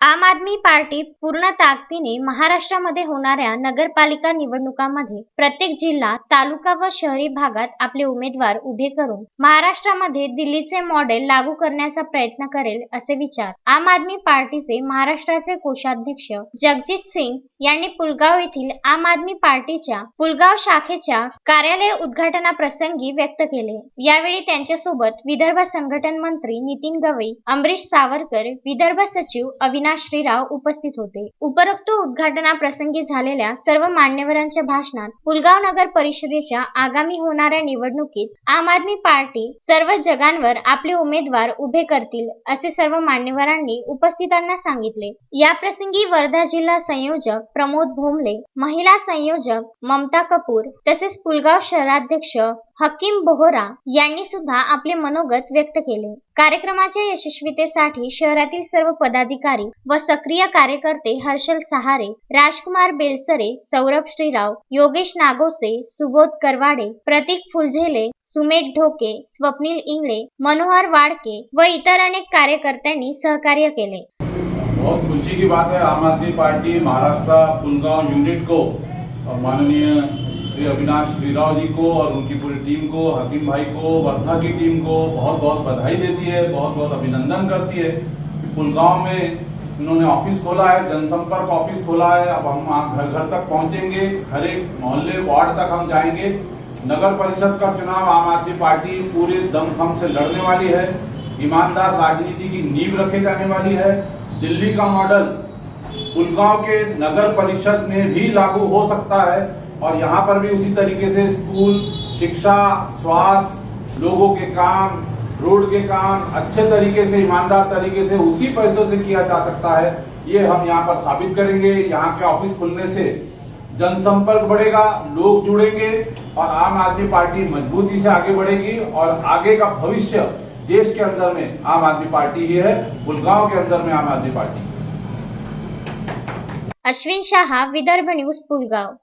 आम आदमी पार्टी पूर्ण ताकदीने महाराष्ट्रामध्ये होणाऱ्या नगरपालिका निवडणुकांमध्ये प्रत्येक जिल्हा तालुका व शहरी भागात आपले उमेदवार उभे करून महाराष्ट्रामध्ये दिल्लीचे मॉडेल लागू करण्याचा प्रयत्न करेल असे विचार आम आदमी पार्टीचे महाराष्ट्राचे कोषाध्यक्ष जगजित सिंग यांनी पुलगाव येथील आम आदमी पार्टीच्या पुलगाव शाखेच्या कार्यालय उद्घाटनाप्रसंगी व्यक्त केले. यावेळी त्यांच्यासोबत विदर्भ संघटन मंत्री नितीन गवई अमरीश सावरकर विदर्भ सचिव अविनाश श्रीराव उपस्थित होते. उपरोक्त उद्घाटनाप्रसंगी झालेल्या सर्व मान्यवरांच्या भाषणात पुलगाव नगर परिषदेच्या आगामी होणाऱ्या निवडणुकीत आम आदमी पार्टी सर्व जगांवर आपले उमेदवार उभे करतील असे सर्व मान्यवरांनी उपस्थितांना सांगितले. या प्रसंगी वर्धा जिल्हा संयोजक प्रमोद भोमले महिला संयोजक ममता कपूर तसेच पुलगाव शहराध्यक्ष हकीम बोहरा यांनी सुद्धा आपले मनोगत व्यक्त केले. कार्यक्रमाच्या यशस्वीतेसाठी शहरातील सर्व पदाधिकारी व सक्रिय कार्यकर्ते हर्षल सहारे, राजकुमार बेलसरे, सौरभ श्रीराव, योगेश नागोसे, सुबोध करवाडे, प्रतीक फुलझेले सुमेध ढोके, स्वप्नील इंगळे, मनोहर वाडके व इतर अनेक कार्यकर्त्यांनी सहकार्य केले. बहुत खुशी की बात है, आम आदमी पार्टी महाराष्ट्र पुलगांव यूनिट को और माननीय श्री अविनाश श्रीराव जी को और उनकी पूरी टीम को, हकीम भाई को, वर्धा की टीम को बहुत बहुत बधाई देती है बहुत बहुत अभिनंदन करती है। पुलगांव में इन्होंने ऑफ़िस खोला है, जनसंपर्क ऑफ़िस खोला है। अब हम घर घर तक पहुँचेंगे, हर एक मोहल्ले, वार्ड तक हम जाएँगे। नगर परिषद का चुनाव आम आदमी पार्टी पूरे दमखम से लड़ने वाली है। ईमानदार राजनीति की नींव रखे जाने वाली है। दिल्ली का मॉडल पुलगांव के नगर परिषद में भी लागू हो सकता है और यहाँ पर भी उसी तरीके से स्कूल, शिक्षा, स्वास्थ्य, लोगों के काम रोड के काम अच्छे तरीके से, ईमानदार तरीके से, उसी पैसों से किया जा सकता है, ये हम यहाँ पर साबित करेंगे। यहाँ के ऑफ़िस खुलने से जनसंपर्क बढ़ेगा, लोग जुड़ेंगे और आम आदमी पार्टी मजबूती से आगे बढ़ेगी और आगे का भविष्य देश के अंदर में आम आदमी पार्टी ही है गुलगांव के अंदर में आम आदमी पार्टी अश्विन शाह, विदर्भ न्यूज़, पुलगाव।